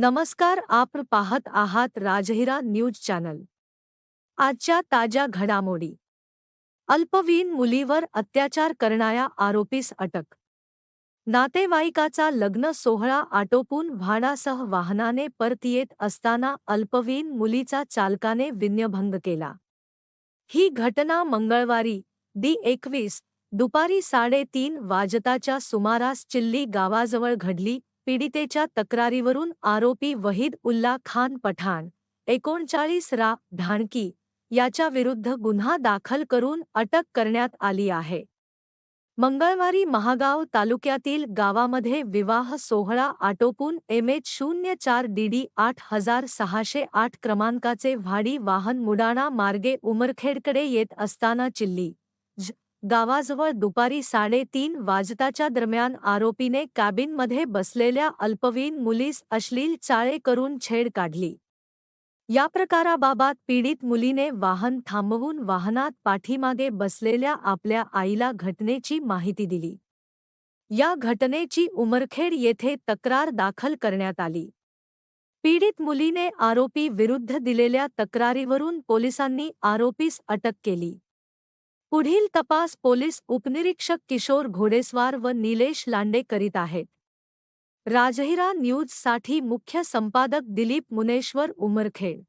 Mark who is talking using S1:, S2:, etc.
S1: नमस्कार आप पाहत आहात राजहिरा न्यूज चॅनल. आजच्या ताज्या घडामोडी. अल्पवीन मुलीवर अत्याचार करणाऱ्या आरोपीस अटक. नातेवाईकाचा लग्न सोहळा आटोपून भाडासह वाहनाने परत येत असताना अल्पवीन मुलीचा चालकाने विन्यभंग केला. ही घटना मंगळवारी दी एकवीस दुपारी साडेतीन वाजताच्या सुमारास चिल्ली गावाजवळ घडली पीडितेच्या तक्रारीवरून आरोपी वहीद उल्ला खान पठाण एकोणचाळीस रा ढाणकी याच्या विरुद्ध गुन्हा दाखल करून अटक करण्यात आली आहे. मंगळवारी महागाव तालुक्यातील गावामध्ये विवाह सोहळा आटोपून एम एच शून्य चार डीडी आठ हजार सहाशे आठ क्रमांकाचे व्हाडी वाहन मुडाणा मार्गे उमरखेडकडे येत असताना चिल्ली. गावाजवळ दुपारी साडेतीन वाजताच्या दरम्यान आरोपीने कॅबिनमध्ये बसलेल्या अल्पवीन मुलीस अश्लील चाळे करून छेड काढली. या प्रकाराबाबत पीडित मुलीने वाहन थांबवून वाहनात पाठीमागे बसलेल्या आपल्या आईला घटनेची माहिती दिली. या घटनेची उमरखेड येथे तक्रार दाखल करण्यात आली. पीडित मुलीने आरोपी विरुद्ध दिलेल्या तक्रारीवरून पोलिसांनी आरोपीस अटक केली. पुढील तपास पोलिस उपनिरीक्षक किशोर घोडेस्वार व निलेश लांडे करीत आहेत. न्यूज़ साठी मुख्य संपादक दिलीप मुनेश्वर उमरखेड.